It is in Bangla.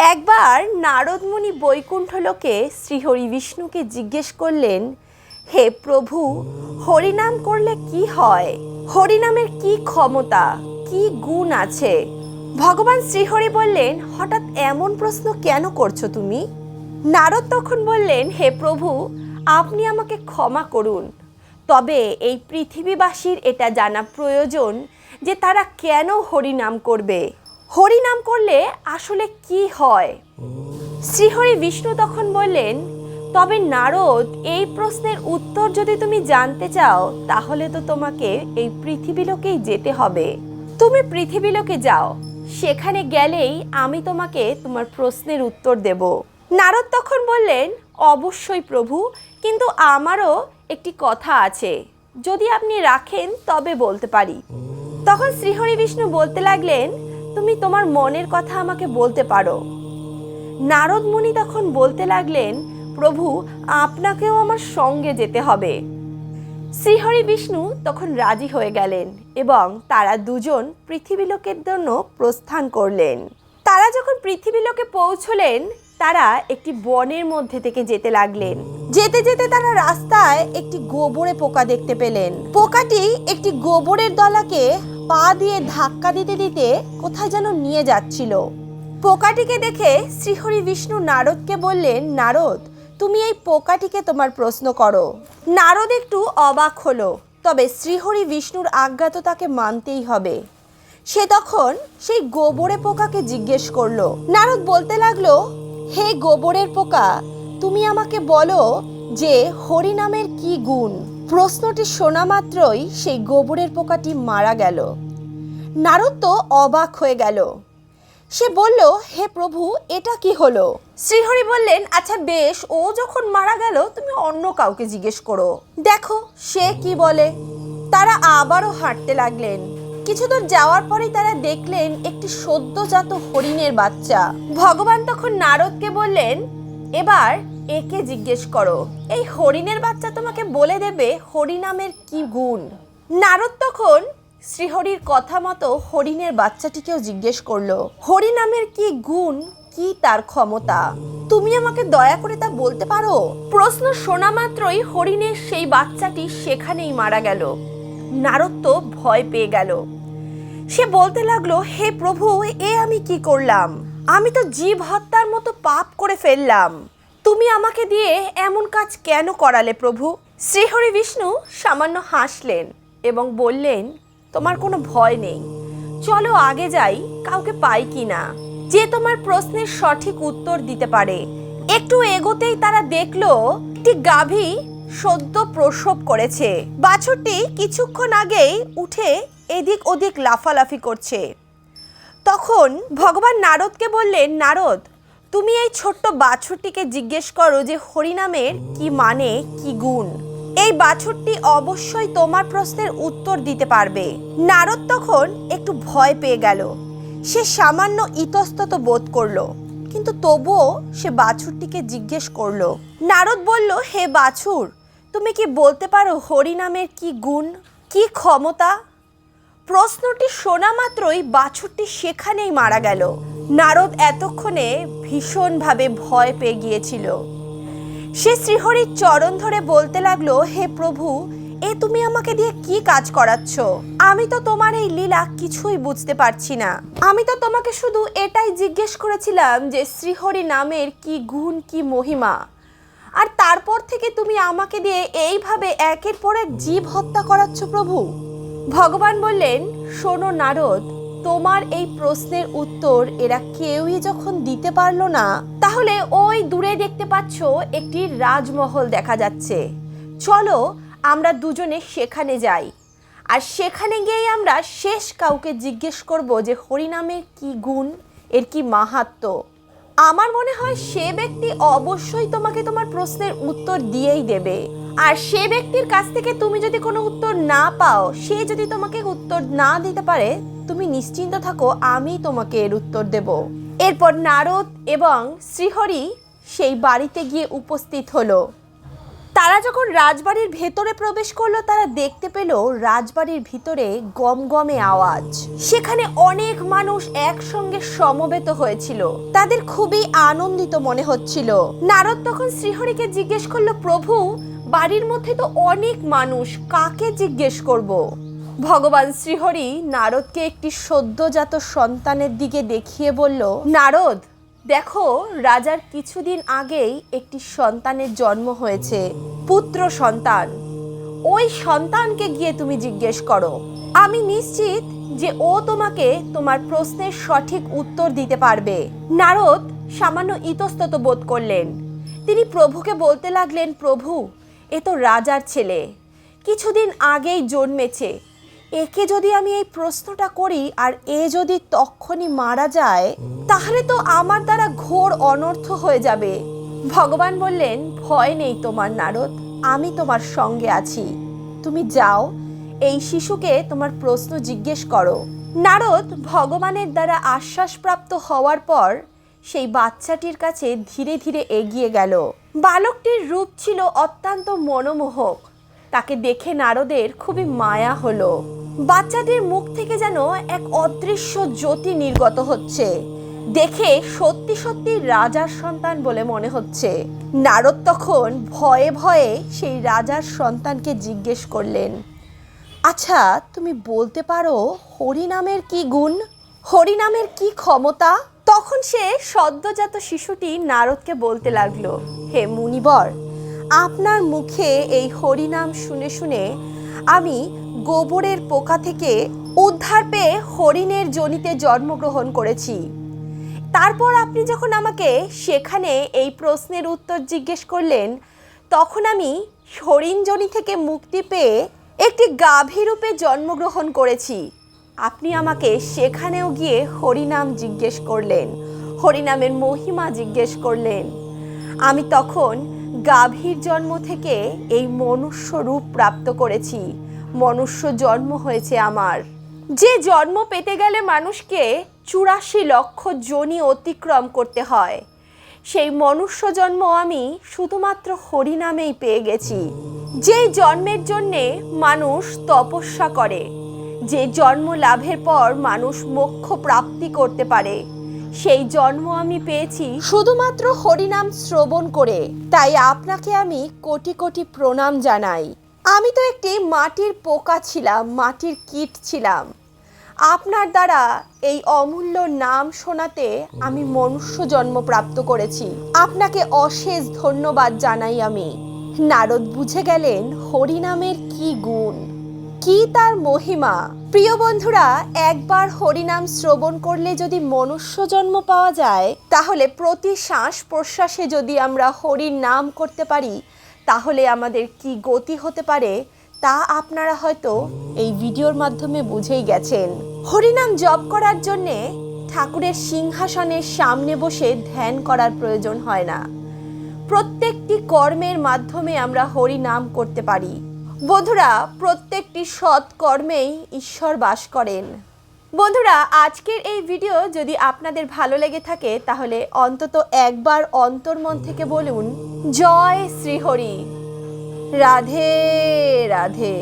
একবার নারদমুনি বৈকুণ্ঠ লোকে শ্রীহরি বিষ্ণুকে জিজ্ঞেস করলেন, হে প্রভু, হরিনাম করলে কি হয়? হরিনামের কি ক্ষমতা? কি গুণ আছে? ভগবান শ্রীহরি বললেন, হঠাৎ এমন প্রশ্ন কেন করছ তুমি? নারদ তখন বললেন, হে প্রভু, আপনি আমাকে ক্ষমা করুন। তবে এই পৃথিবীবাসীর এটা জানা প্রয়োজন যে তারা কেন হরিনাম করবে? হরিনাম করলে আসলে কি হয়? শ্রীহরি বিষ্ণু তখন বললেন তবে নারদ এই প্রশ্নের উত্তর যদি তুমি জানতে চাও তাহলে তো তোমাকে এই পৃথিবীলোকেই যেতে হবে। তুমি পৃথিবীলোকে যাও সেখানে গেলেই আমি তোমাকে তোমার প্রশ্নের উত্তর দেব। নারদ তখন বললেন অবশ্যই প্রভু কিন্তু আমারও একটি কথা আছে। যদি আপনি রাখেন তবে বলতে পারি। তখন শ্রীহরি বিষ্ণু বলতে লাগলেন তুমি তোমার মনের কথা আমাকে বলতে পারো। নারদ মুনি তখন বলতে লাগলেন, প্রভু, আপনাকেও আমার সঙ্গে যেতে হবে। শ্রীহরি বিষ্ণু তখন রাজি হয়ে গেলেন এবং তারা দুজন পৃথিবীলোকের জন্য প্রস্থান করলেন। তারা যখন পৃথিবীলোকে পৌঁছলেন, তারা একটি বনের মধ্যে থেকে যেতে লাগলেন। যেতে যেতে তারা রাস্তায় একটি গোবরে পোকা দেখতে পেলেন। পোকাটি একটি গোবরের দলাকে পা দিয়ে ধাক্কা দিতে দিতে কোথায় যেন নিয়ে যাচ্ছিল। পোকাটিকে দেখে শ্রীহরি বিষ্ণু নারদকে বললেন, নারদ, তুমি এই পোকাটিকে তোমার প্রশ্ন করো। নারদ একটু অবাক হলো, তবে শ্রীহরি বিষ্ণুর আজ্ঞা তো তাকে মানতেই হবে। সে তখন সেই গোবরে পোকাকে জিজ্ঞেস করল। নারদ বলতে লাগল, হে গোবরের পোকা, তুমি আমাকে বলো যে হরিনামের কি গুণ? প্রশ্নটি শোনা মাত্রই সেই গোবরের পোকাটি মারা গেল। নারদ তো অবাক হয়ে গেল। সে বলল হে প্রভু এটা কি হলো? শ্রীহরি বললেন আচ্ছা বেশ ও যখন মারা গেল তুমি অন্য কাউকে জিজ্ঞেস করো। দেখো সে কি বলে। তারা আবারও হাঁটতে লাগলেন। কিছু দূর যাওয়ার পরেই তারা দেখলেন একটি সদ্যজাত হরিণের বাচ্চা। ভগবান তখন নারদকে বললেন এবার একে জিজ্ঞেস করো। এই হরিণের বাচ্চা তোমাকে বলে দেবে হরিনামের কি গুণ। নারদ তখন শ্রীহরির কথা মতো হরিণের বাচ্চাটিকেও জিজ্ঞেস করল হরিনামের কি গুণ? কি তার ক্ষমতা? তুমি আমাকে দয়া করে তা বলতে পারো? প্রশ্ন শোনা মাত্রই হরিণের সেই বাচ্চাটি সেখানেই মারা গেল। নারদ তো ভয় পেয়ে গেল। সে বলতে লাগল, হে প্রভু, এ আমি কি করলাম? আমি তো জীব হত্যার মতো পাপ করে ফেললাম। তুমি আমাকে দিয়ে এমন কাজ কেন করালে প্রভু? শ্রীহরি বিষ্ণু সামান্য হাসলেন এবং বললেন, তোমার কোনো ভয় নেই। চলো আগে যাই, কাউকে পাই কি না। যে তোমার প্রশ্নের সঠিক উত্তর দিতে পারে। একটু এগোতেই তারা দেখল, একটি গাভী সদ্য প্রসব করেছে। বাছুরটি কিছুক্ষণ আগেই উঠে এদিক ওদিক লাফালাফি করছে। তখন ভগবান নারদকে বললেন, নারদ তুমি এই ছোট্ট বাছুরটিকে জিজ্ঞেস করো যে হরিনামের কি মানে কি গুণ। এই বাছুরটি অবশ্যই তোমার প্রশ্নের উত্তর দিতে পারবে। নারদ তখন একটু ভয় পেয়ে গেল। সে সামান্য ইতস্তত বোধ করল, কিন্তু তবুও সে বাছুরটিকে জিজ্ঞেস করল। নারদ বলল, হে বাছুর, তুমি কি বলতে পারো হরিনামের কি গুণ, কি ক্ষমতা? প্রশ্নটি শোনা মাত্রই বাছুরটি সেখানেই মারা গেল। নারদ এতক্ষণে ভীষণভাবে ভয় পেয়ে গিয়েছিল। সে শ্রীহরির চরণ ধরে বলতে লাগল, হে প্রভু, এ তুমি আমাকে দিয়ে কি কাজ করাচ্ছ? আমি তো তোমার এই লীলা কিছুই বুঝতে পারছি না। আমি তো তোমাকে শুধু এটাই জিজ্ঞেস করেছিলাম যে শ্রীহরি নামের কি গুণ, কি মহিমা। আর তারপর থেকে তুমি আমাকে দিয়ে এইভাবে একের পর এক জীব হত্যা করাচ্ছ প্রভু? ভগবান বললেন, শোনো নারদ তোমার এই প্রশ্নের উত্তর এরা কেউই যখন দিতে পারল না, তাহলে ওই দূরে দেখতে পাচ্ছ একটি রাজমহল দেখা যাচ্ছে। চলো আমরা দুজনে সেখানে যাই। আর সেখানে গিয়েই আমরা শেষ কাউকে জিজ্ঞেস করব যে হরিনামের কি গুণ, এর কি মাহাত্ম্য আমার মনে হয় সে ব্যক্তি অবশ্যই তোমাকে তোমার প্রশ্নের উত্তর দিয়েই দেবে। আর সে ব্যক্তির কাছ থেকে তুমি যদি কোনো উত্তর না পাও, সে যদি তোমাকে উত্তর না দিতে পারে তুমি নিশ্চিন্ত থাকো, আমি তোমাকে এর উত্তর দেব। এরপর নারদ এবং শ্রীহরি সেই বাড়িতে গিয়ে উপস্থিত হলো। তারা যখন রাজবাড়ির ভেতরে প্রবেশ করল, তারা দেখতে পেল রাজবাড়ির ভিতরে গমগমে আওয়াজ। সেখানে অনেক মানুষ একসঙ্গে সমবেত হয়েছিল। তাদের খুবই আনন্দিত মনে হচ্ছিল। নারদ তখন শ্রীহরিকে জিজ্ঞেস করল, প্রভু, বাড়ির মধ্যে তো অনেক মানুষ, কাকে জিজ্ঞেস করব। ভগবান শ্রীহরি নারদকে একটি সদ্যজাত সন্তানের দিকে দেখিয়ে বলল, নারদ, দেখো, রাজার কিছুদিন আগেই একটি সন্তানের জন্ম হয়েছে, পুত্র সন্তান। ওই সন্তানকে গিয়ে তুমি জিজ্ঞেস করো। আমি নিশ্চিত যে ও তোমাকে তোমার প্রশ্নের সঠিক উত্তর দিতে পারবে। নারদ সামান্য ইতস্তত বোধ করলেন। তিনি প্রভুকে বলতে লাগলেন, প্রভু, এ তো রাজার ছেলে। কিছুদিন আগেই জন্মেছে একে যদি আমি এই প্রশ্নটা করি আর এ যদি তক্ষণই মারা যায়, তাহলে তো আমার দ্বারা ঘোর অনর্থ হয়ে যাবে। ভগবান বললেন, ভয় নেই তোমার নারদ, আমি তোমার সঙ্গে আছি। তুমি যাও, এই শিশুকে তোমার প্রশ্ন জিজ্ঞেস করো। নারদ ভগবানের দ্বারা আশ্বাসপ্রাপ্ত হওয়ার পর সেই বাচ্চাটির কাছে ধীরে ধীরে এগিয়ে গেল। বালকটির রূপ ছিল অত্যন্ত মনোমোহক। তাকে দেখে নারদের খুবই মায়া হলো। বাচ্চাটির মুখ থেকে যেন এক অদৃশ্য জ্যোতি নির্গত হচ্ছে। দেখে সত্যি সত্যি রাজার সন্তান বলে মনে হচ্ছে। নারদ তখন ভয়ে ভয়ে সেই রাজার সন্তানকে জিজ্ঞেস করলেন আচ্ছা তুমি বলতে পারো হরিনামের কি গুণ? হরিনামের কি ক্ষমতা? তখন সে সদ্যজাত শিশুটি নারদকে বলতে লাগল, হে মুনিবর, আপনার মুখে এই হরিনাম শুনে শুনে আমি গোবরের পোকা থেকে উদ্ধার পেয়ে হরিণের জনিতে জন্মগ্রহণ করেছি। তারপর আপনি যখন আমাকে সেখানে এই প্রশ্নের উত্তর জিজ্ঞেস করলেন, তখন আমি হরিণজনি থেকে মুক্তি পেয়ে একটি গাভী রূপে জন্মগ্রহণ করেছি। আপনি আমাকে সেখানেও গিয়ে হরিনাম জিজ্ঞেস করলেন, হরিনামের মহিমা জিজ্ঞেস করলেন। আমি তখন গাভীর জন্ম থেকে এই মনুষ্য রূপ প্রাপ্ত করেছি। মনুষ্য জন্ম হয়েছে আমার। যে জন্ম পেতে গেলে মানুষকে চুরাশি লক্ষ যোনি অতিক্রম করতে হয়। সেই মনুষ্য জন্ম আমি শুধুমাত্র হরিনামেই পেয়ে গেছি। যেই জন্মের জন্যে মানুষ তপস্যা করে, যে জন্ম লাভের পর মানুষ মোক্ষ প্রাপ্তি করতে পারে, সেই জন্ম আমি পেয়েছি শুধুমাত্র হরিনাম শ্রবণ করে। তাই আপনাকে আমি কোটি কোটি প্রণাম জানাই। আমি তো একটি মাটির পোকা ছিলাম, মাটির কীট ছিলাম। আপনার দ্বারা এই অমূল্য নাম শোনাতে আমি মনুষ্য জন্ম প্রাপ্ত করেছি। আপনাকে অশেষ ধন্যবাদ জানাই আমি। নারদ বুঝে গেলেন হরিনামের কি গুণ, কি তার মহিমা। প্রিয় বন্ধুরা, একবার হরিনাম শ্রবণ করলে যদি মনুষ্য জন্ম পাওয়া যায়, তাহলে প্রতি শ্বাস প্রশ্বাসে যদি আমরা হরির নাম করতে পারি তাহলে আমাদের কি গতি হতে পারে তা আপনারা হয়তো এই ভিডিওর মাধ্যমে বুঝেই গেছেন। হরিনাম জপ করার জন্যে ঠাকুরের সিংহাসনের সামনে বসে ধ্যান করার প্রয়োজন হয় না। প্রত্যেকটি কর্মের মাধ্যমে আমরা হরি নাম করতে পারি। বন্ধুরা, প্রত্যেকটি সৎ কর্মেই ঈশ্বর বাস করেন। বন্ধুরা, আজকের এই ভিডিও যদি আপনাদের ভালো লেগে থাকে, তাহলে অন্তত একবার অন্তর্মন থেকে বলুন, জয় শ্রীহরি। রাধে রাধে।